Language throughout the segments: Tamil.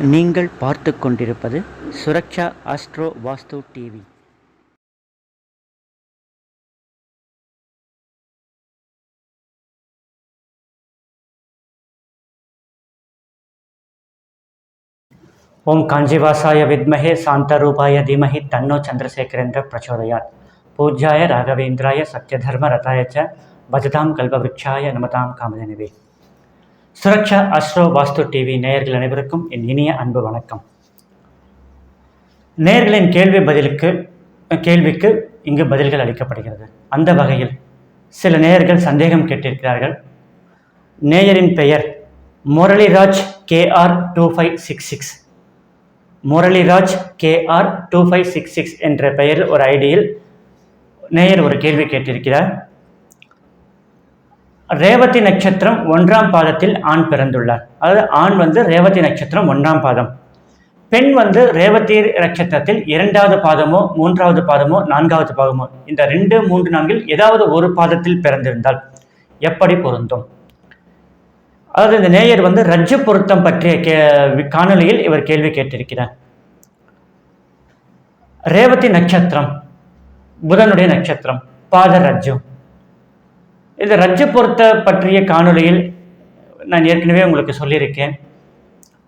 நீங்கள் பார்த்து கொண்டிருப்பது சுரக்ஷா ஆஸ்ட்ரோ வாஸ்து டிவி ஓம் காஞ்சிவாசாய வித்மஹே சாந்தரூபாய தீமஹி தன்னோ சந்திரசேகரேந்திர பிரச்சோதயாத். பூஜ்யாய ராகவேந்திராய சத்யதர்ம ரதாய ச பஜதாம் கல்பவிருட்சாய நமதாம் காமதேனுவே. சுரக்ஷா அஸ்ரோ வாஸ்து டிவி நேயர்கள் அனைவருக்கும் என் இனிய அன்பு வணக்கம். நேயர்களின் கேள்வி பதிலுக்கு கேள்விக்கு இங்கு பதில்கள் அளிக்கப்படுகிறது. அந்த வகையில் சில நேயர்கள் சந்தேகம் கேட்டிருக்கிறார்கள். நேயரின் பெயர் Muraliraj KR two five six six. Muraliraj KR two five six six என்ற பெயரில் ஒரு ஐடியில் நேயர் ஒரு கேள்வி கேட்டிருக்கிறார். ரேவதி நட்சத்திரம் ஒன்றாம் பாதத்தில் ஆண் பிறந்துள்ளார். அதாவது ஆண் வந்து ரேவதி நட்சத்திரம் ஒன்றாம் பாதம். பெண் வந்து ரேவதி நட்சத்திரத்தில் இரண்டாவது பாதமோ மூன்றாவது பாதமோ நான்காவது பாதமோ இந்த ரெண்டு மூன்று நான்கில் ஏதாவது ஒரு பாதத்தில் பிறந்திருந்தால் எப்படி பொருந்தும்? அதாவது இந்த நேயர் வந்து ரஜ்ஜு பொருத்தம் பற்றிய கே காணொலியில் இவர் கேள்வி கேட்டிருக்கிறார். ரேவதி நட்சத்திரம் புதனுடைய நட்சத்திரம் பாத ரஜ்ஜு. இந்த ரஜ்ஜு பொருத்த பற்றிய காணொலியில் நான் ஏற்கனவே உங்களுக்கு சொல்லியிருக்கேன்.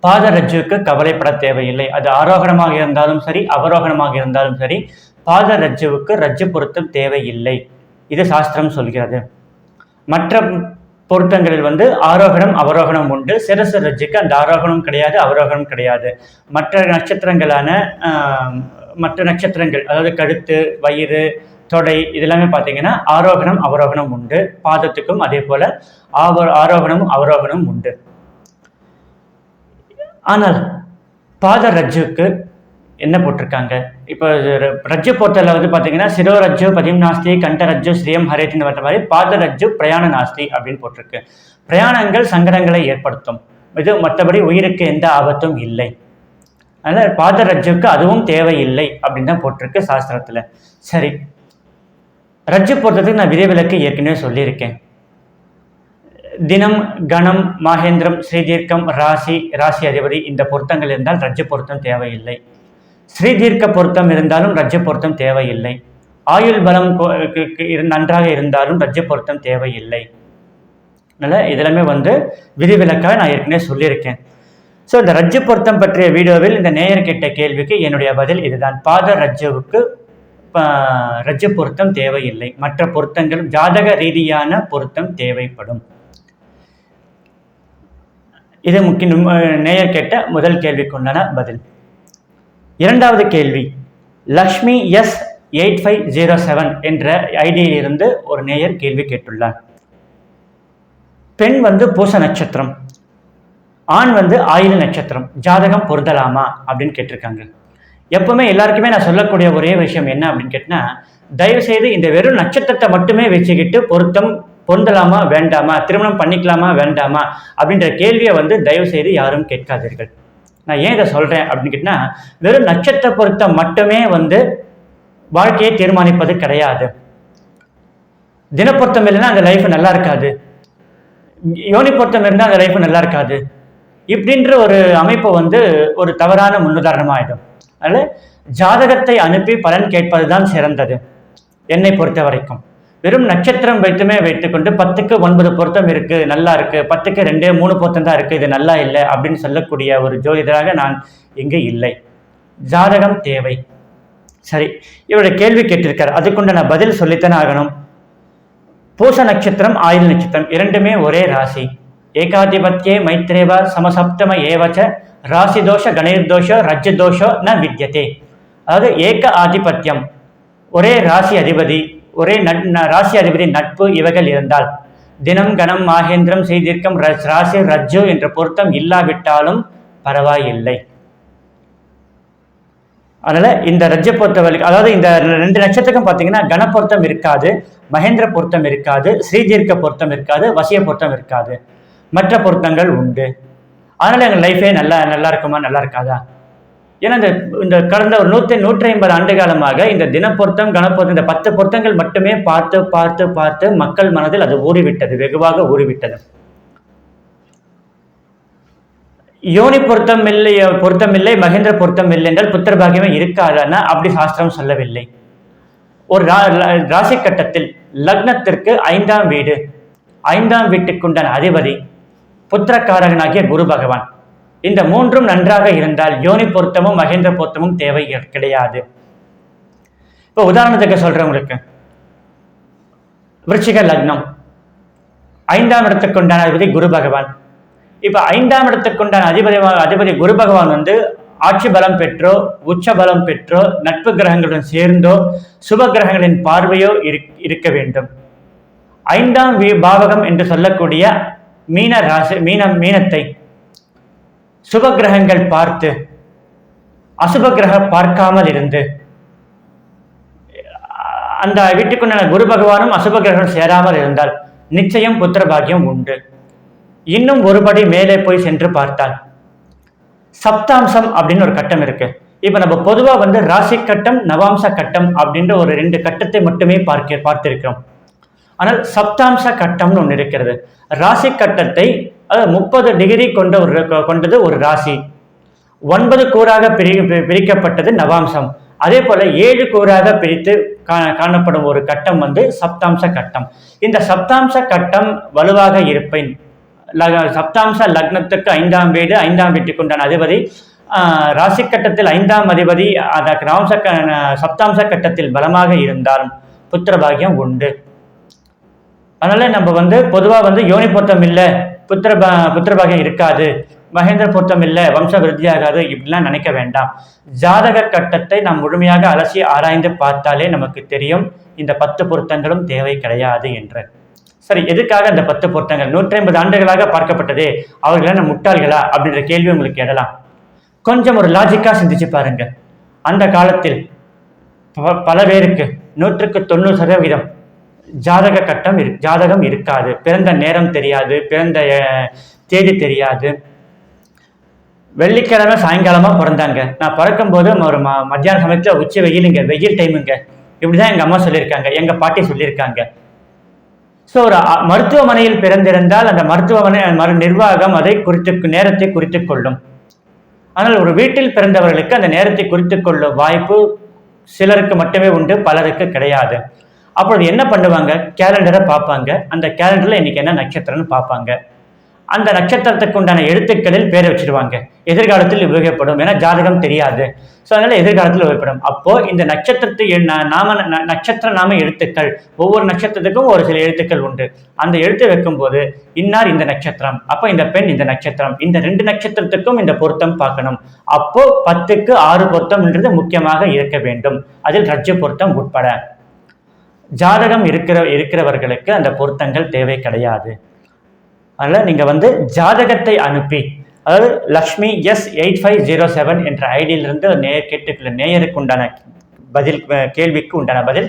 பாத ரஜ்ஜுக்கு கவலைப்பட தேவையில்லை. அது ஆரோகணமாக இருந்தாலும் சரி அவரோகணமாக இருந்தாலும் சரி பாத ரஜ்ஜுவுக்கு ரஜ்ஜு பொருத்தம் தேவையில்லை. இது சாஸ்திரம் சொல்கிறது. மற்ற பொருத்தங்களில் வந்து ஆரோகணம் அவரோகணம் உண்டு. சிரசு ரஜ்ஜுக்கு அந்த ஆரோகணம் கிடையாது அவரோகணம் கிடையாது. மற்ற நட்சத்திரங்களான மற்ற நட்சத்திரங்கள் அதாவது கழுத்து வயிறு தொடை இதெல்லாமே பார்த்தீங்கன்னா ஆரோகணம் அவரோகணம் உண்டு. பாதத்துக்கும் அதே போல ஆவோ ஆரோகணமும் அவரோகணம் உண்டு. ஆனால் பாத ரஜ்ஜுக்கு என்ன போட்டிருக்காங்க? இப்போ ரஜ்ஜு பொறுத்தல வந்து பார்த்தீங்கன்னா சிரோ ரஜ்ஜு பதிம் நாஸ்தி கண்ட ரஜ்ஜு ஸ்ரீயம் ஹரேத்தின்னு வர மாதிரி பாத ரஜ்ஜு பிரயாண நாஸ்தி அப்படின்னு போட்டிருக்கு. பிரயாணங்கள் சங்கடங்களை ஏற்படுத்தும். இது மற்றபடி உயிருக்கு எந்த ஆபத்தும் இல்லை. அதனால் பாத ரஜ்ஜுக்கு அதுவும் தேவையில்லை அப்படின்னு தான் போட்டிருக்கு சாஸ்திரத்தில். சரி ரஜ்ஜு பொறுத்ததுக்கு நான் விதிவிலக்கு ஏற்கனவே சொல்லியிருக்கேன். தினம் கணம் மாகேந்திரம் ஸ்ரீதீர்க்கம் ராசி ராசி அதிபதி இந்த பொருத்தங்கள் இருந்தால் ரஜ்ஜு பொருத்தம் தேவையில்லை. ஸ்ரீதீர்க்க பொருத்தம் இருந்தாலும் ரஜ்ஜு பொருத்தம் தேவையில்லை. ஆயுள் பலம் இரு- நன்றாக இருந்தாலும் ரஜ்ஜு பொருத்தம் தேவையில்லை. அதனால் இதெல்லாமே வந்து விதிவிலக்காக நான் ஏற்கனவே சொல்லியிருக்கேன். ஸோ இந்த ரஜ்ஜு பொருத்தம் பற்றிய வீடியோவில் இந்த நேயர் கேட்ட கேள்விக்கு என்னுடைய பதில் இதுதான். பாத ரஜ்ஜுவுக்கு ரஜ பொருத்தம் தேவையில்லை. மற்ற பொருத்தங்கள் ஜாதக ரீதியான பொருத்தம் தேவைப்படும். இது முக்கிய நேயர் கேட்ட முதல் கேள்விக்குண்டான பதில். இரண்டாவது கேள்வி. Lakshmi S eight five zero seven என்ற ஐடியிலிருந்து ஒரு நேயர் கேள்வி கேட்டுள்ளார். பெண் வந்து பூச நட்சத்திரம். ஆண் வந்து ஆயுள் நட்சத்திரம். ஜாதகம் பொருந்தலாமா அப்படின்னு கேட்டிருக்காங்க. எப்பவுமே எல்லாருக்குமே நான் சொல்லக்கூடிய ஒரே விஷயம் என்ன அப்படின்னு கேட்டினா தயவு செய்து இந்த வெறும் நட்சத்திரத்தை மட்டுமே வச்சுக்கிட்டு பொருத்தம் பொருந்தலாமா வேண்டாமா திருமணம் பண்ணிக்கலாமா வேண்டாமா அப்படின்ற கேள்வியை வந்து தயவு செய்து யாரும் கேட்காதீர்கள். நான் ஏன் இதை சொல்கிறேன் அப்படின்னு கேட்டினா வெறும் நட்சத்திர பொருத்தம் மட்டுமே வந்து வாழ்க்கையை தீர்மானிப்பது கிடையாது. தினப்பொருத்தம் இல்லைன்னா அந்த லைஃப் நல்லா இருக்காது. யோனி பொருத்தம் இருந்தால் அந்த லைஃப் நல்லா இருக்காது. இப்படின்ற ஒரு அமைப்பு வந்து ஒரு தவறான முன்னுதாரணமாக ஆயிடும் அதனால் ஜாதகத்தை அனுப்பி பலன் கேட்பது தான் சிறந்தது. என்னை பொறுத்த வரைக்கும் வெறும் நட்சத்திரம் வைத்துமே வைத்துக்கொண்டு பத்துக்கு ஒன்பது பொருத்தம் இருக்குது நல்லா இருக்குது பத்துக்கு ரெண்டே மூணு பொருத்தம் தான் இருக்குது இது நல்லா இல்லை அப்படின்னு சொல்லக்கூடிய ஒரு ஜோதிடராக நான் இங்கு இல்லை. ஜாதகம் தேவை. சரி இவருடைய கேள்வி கேட்டிருக்காரு. அதுக்குண்டான பதில் சொல்லித்தானே ஆகணும். பூச நட்சத்திரம் ஆயுள் நட்சத்திரம் இரண்டுமே ஒரே ராசி. ஏகாதிபத்தியே மைத்ரேவா சமசப்தம ஏவச்ச ராசி தோஷ கணேர்தோஷோ ரஜ்ஜ தோஷோ ந வித்தியதே அதாவது ஏக ஆதிபத்தியம். ஒரே ராசி அதிபதி ஒரே நட் ராசி அதிபதி நட்பு இவைகள் இருந்தால். தினம் கணம் மாகேந்திரம் செய்திருக்கும் ராசி ரஜ்ஜு என்ற பொருத்தம் இல்லாவிட்டாலும் பரவாயில்லை. அதனால் இந்த ரஜ்ஜ பொறுத்தவரைக்கும் அதாவது இந்த ரெண்டு நட்சத்திரக்கும் பார்த்தீங்கன்னா கன பொருத்தம் இருக்காது மகேந்திர பொருத்தம் இருக்காது ஸ்ரீதீர்க்க பொருத்தம் இருக்காது வசிய பொருத்தம் இருக்காது. மற்ற பொருத்தங்கள் உண்டு. அதனால எங்கள் லைஃபே நல்லா நல்லா இருக்குமா நல்லா இருக்காதா? ஏன்னா இந்த இந்த கடந்த ஒரு நூற்றி நூற்றி ஐம்பது ஆண்டு காலமாக இந்த தினப்பொருத்தம் கணப்பொருத்தம் இந்த பத்து பொருத்தங்கள் மட்டுமே பார்த்து பார்த்து பார்த்து மக்கள் மனதில் அது ஊறிவிட்டது வெகுவாக ஊறிவிட்டது. யோனி பொருத்தம் இல்லை பொருத்தம் இல்லை மகேந்திர பொருத்தம் இல்லை என்றால் புத்திர பாகியமே இருக்காதுன்னா அப்படி சாஸ்திரம் சொல்லவில்லை. ஒரு ரா- ராசி கட்டத்தில் லக்னத்திற்கு ஐந்தாம் வீடு ஐந்தாம் வீட்டுக்குண்டான அதிபதி புத்திரக்காரகனாகிய குரு பகவான். இந்த மூன்றும் நன்றாக இருந்தால் யோனி பொருத்தமும் மகேந்திர பொருத்தமும் தேவை கிடையாது. இப்போ உதாரணத்துக்கு சொல்றவங்களுக்கு விருச்சிக லக்னம். ஐந்தாம் இடத்துக்குண்டான அதிபதி குரு பகவான். இப்போ ஐந்தாம் இடத்துக்குண்டான அதிபதி அதிபதி குரு பகவான் வந்து ஆட்சி பலம் பெற்றோ உச்ச பலம் பெற்றோ நட்பு கிரகங்களுடன் சேர்ந்தோ சுப கிரகங்களின் பார்வையோ இருக்- இருக்க வேண்டும். ஐந்தாம் பாவகம் என்று சொல்லக்கூடிய மீன ராசி மீன மீனத்தை சுப கிரகங்கள் பார்த்து அசுப கிரகம் பார்க்காமல் இருந்து அந்த வீட்டுக்குண்டான குரு பகவானும் அசுப கிரகம் சேராமல் இருந்தால் நிச்சயம் புத்திர பாக்கியம் உண்டு. இன்னும் ஒருபடி மேலே போய் சென்று பார்த்தால் சப்தாம்சம் அப்படின்னு ஒரு கட்டம் இருக்கு. இப்ப நம்ம பொதுவா வந்து ராசி கட்டம் நவாம்ச கட்டம் அப்படின்ற ஒரு ரெண்டு கட்டத்தை மட்டுமே பார்க்க பார்த்திருக்கிறோம். ஆனால் சப்தாம்ச கட்டம்னு ஒன்று இருக்கிறது. ராசி கட்டத்தை அதாவது முப்பது டிகிரி கொண்ட ஒரு கொண்டது ஒரு ராசி. ஒன்பது கூறாக பிரி பி- பிரிக்கப்பட்டது நவாம்சம். அதே போல ஏழு கூறாக பிரித்து கா- காணப்படும் ஒரு கட்டம் வந்து சப்தாம்ச கட்டம். இந்த சப்தாம்ச கட்டம் வலுவாக இருப்பேன் லக- சப்தாம்ச லக்னத்துக்கு ஐந்தாம் வீடு ஐந்தாம் வீட்டுக்கு உண்டான அதிபதி ராசி கட்டத்தில் ஐந்தாம் அதிபதி அந்த நவாம்ச க- சப்தாம்ச கட்டத்தில் பலமாக இருந்தாலும் புத்திரபாகியம் உண்டு. அதனால நம்ம வந்து பொதுவாக வந்து யோனி பொருத்தம் இல்லை புத்திர பா புத்திர இருக்காது மகேந்திர பொருத்தம் இல்லை வம்ச விருத்தியாகாது இப்படிலாம் நினைக்க வேண்டாம். ஜாதக கட்டத்தை நாம் முழுமையாக அலசி ஆராய்ந்து பார்த்தாலே நமக்கு தெரியும் இந்த பத்து பொருத்தங்களும் தேவை கிடையாது என்று. சரி எதுக்காக இந்த பத்து பொருத்தங்கள்? நூற்றி ஐம்பது ஆண்டுகளாக பார்க்கப்பட்டதே அவர்கள் முட்டாள்களா? அப்படின்ற கேள்வி உங்களுக்கு எழலாம். கொஞ்சம் ஒரு லாஜிக்கா சிந்திச்சு பாருங்க. அந்த காலத்தில் ப- பல பேருக்கு நூற்றுக்கு தொண்ணூறு சதவீதம் ஜாதக கட்டம் இரு ஜாதகம் இருக்காது. பிறந்த நேரம் தெரியாது பிறந்த தேதி தெரியாது. வெள்ளிக்கிழமை சாயங்காலமாக பிறந்தாங்க. நான் பிறக்கும்போது ஒரு ம மத்தியான சமயத்தில் உச்சி வெயிலுங்க வெயில் டைமுங்க இப்படிதான் எங்கள் அம்மா சொல்லியிருக்காங்க எங்கள் பாட்டி சொல்லியிருக்காங்க. ஸோ ஒரு மருத்துவமனையில் பிறந்திருந்தால் அந்த மருத்துவமனை மறு நிர்வாகம் அதை குறித்து நேரத்தை குறித்து கொள்ளும். ஆனால் ஒரு வீட்டில் பிறந்தவர்களுக்கு அந்த நேரத்தை குறித்து கொள்ளும் வாய்ப்பு சிலருக்கு மட்டுமே உண்டு பலருக்கு கிடையாது. அப்பொழுது என்ன பண்ணுவாங்க? கேலண்டரை பார்ப்பாங்க. அந்த கேலண்டரில் இன்னைக்கு என்ன நட்சத்திரம்னு பார்ப்பாங்க. அந்த நட்சத்திரத்துக்கு உண்டான எழுத்துக்களில் பேரை வச்சிருவாங்க. எதிர்காலத்தில் உபயோகப்படும் ஏன்னா ஜாதகம் தெரியாது. ஸோ அதனால எதிர்காலத்தில் உபயோகப்படும் அப்போ இந்த நட்சத்திரத்தை நா- நாம ந- நட்சத்திர நாம எழுத்துக்கள் ஒவ்வொரு நட்சத்திரத்துக்கும் ஒரு சில எழுத்துக்கள் உண்டு. அந்த எழுத்து வைக்கும்போது இன்னார் இந்த நட்சத்திரம்? அப்போ இந்த பெண் இந்த நட்சத்திரம். இந்த ரெண்டு நட்சத்திரத்துக்கும் இந்த பொருத்தம் பார்க்கணும். அப்போ பத்துக்கு ஆறு பொருத்தம்ன்றது முக்கியமாக இருக்க வேண்டும். அதில் ரஜ பொருத்தம் உட்பட. ஜாதகம் இருக்கிற இருக்கிறவர்களுக்கு அந்த பொருத்தங்கள் தேவை கிடையாது. அதனால் நீங்கள் வந்து ஜாதகத்தை அனுப்பி அதாவது Lakshmi S eight five zero seven என்ற ஐடியிலிருந்து நேர் கேட்டுக்குள்ள நேயருக்கு உண்டான பதில் கேள்விக்கு உண்டான பதில்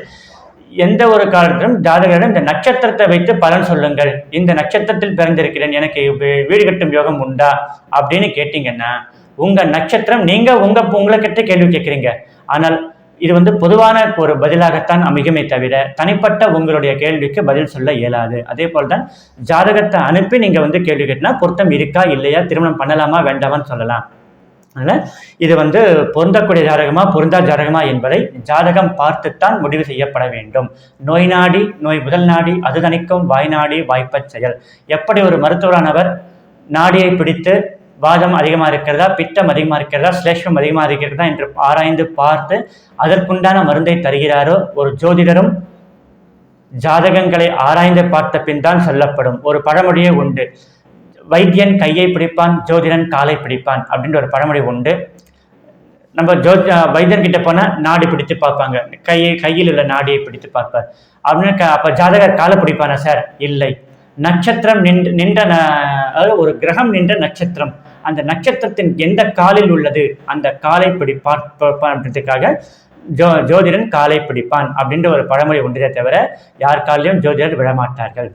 எந்த ஒரு காலத்திலும் ஜாதகரிடம் இந்த நட்சத்திரத்தை வைத்து பலன் சொல்லுங்கள். இந்த நட்சத்திரத்தில் பிறந்திருக்கிறேன் எனக்கு வீடு கட்டும் யோகம் உண்டா அப்படின்னு கேட்டிங்கன்னா உங்கள் நட்சத்திரம் நீங்கள் உங்கள் உங்களை கிட்ட கேள்வி கேட்குறீங்க. ஆனால் இது வந்து பொதுவான ஒரு பதிலாகத்தான் அமையுமே தவிர தனிப்பட்ட உங்களுடைய கேள்விக்கு பதில் சொல்ல இயலாது. அதே போல் தான் ஜாதகத்தை அனுப்பி நீங்கள் வந்து கேள்வி கேட்டினா பொருத்தம் இருக்கா இல்லையா திருமணம் பண்ணலாமா வேண்டாமான்னு சொல்லலாம். அதனால் இது வந்து பொருந்தக்கூடிய ஜாதகமா பொருந்தா ஜாதகமா என்பதை ஜாதகம் பார்த்துத்தான் முடிவு செய்யப்பட வேண்டும். நோய் நாடி நோய் முதல் நாடி அது தணிக்கும் வாய் நாடி வாய்ப்பச் செயல். எப்படி ஒரு மருத்துவரானவர் நாடியை பிடித்து வாதம் அதிகமாக இருக்கிறதா பித்தம் அதிகமாக இருக்கிறதா சிலேஷ்மம் அதிகமாக இருக்கிறதா என்று ஆராய்ந்து பார்த்து அதற்குண்டான மருந்தை தருகிறாரோ ஒரு ஜோதிடரும் ஜாதகங்களை ஆராய்ந்து பார்த்த பின் தான் சொல்லப்படும். ஒரு பழமொழியே உண்டு. வைத்தியன் கையை பிடிப்பான் ஜோதிடன் காலை பிடிப்பான் அப்படின்ற ஒரு பழமொழி உண்டு. நம்ம ஜோ வைத்தியன் கிட்ட போனால் நாடி பிடித்து பார்ப்பாங்க. கையை கையில் உள்ள நாடியை பிடித்து பார்ப்பார். அப்படின்னு அப்போ ஜாதகர் காலை பிடிப்பானா சார்? இல்லை. நட்சத்திரம் நின்ற நின்ற ந- அதாவது ஒரு கிரகம் நின்ற நட்சத்திரம். அந்த நட்சத்திரத்தின் எந்த காலில் உள்ளது? அந்த காலை பிடிப்பார் பார்ப்பான் அப்படின்றதுக்காக ஜோ ஜோதிடன் காலை பிடிப்பான் அப்படின்ற ஒரு பழமொழி ஒன்றே தவிர யார் காலையும் ஜோதிடர் விடமாட்டார்கள்.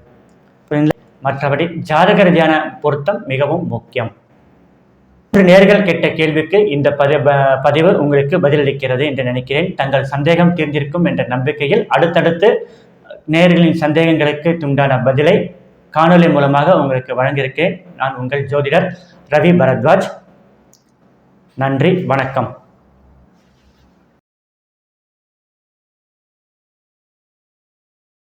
மற்றபடி ஜாதக ரீதியான பொருத்தம் மிகவும் முக்கியம். நேர்கள் கேட்ட கேள்விக்கு இந்த பதி ப- பதிவு உங்களுக்கு பதிலளிக்கிறது என்று நினைக்கிறேன். தங்கள் சந்தேகம் தீர்ந்திருக்கும் என்ற நம்பிக்கையில் அடுத்தடுத்து நேர்களின் சந்தேகங்களுக்கு உண்டான பதிலை காணொலி மூலமாக உங்களுக்கு வழங்கியிருக்கேன். நான் உங்கள் ஜோதிடர் ரவி பரத்வாஜ். நன்றி வணக்கம்.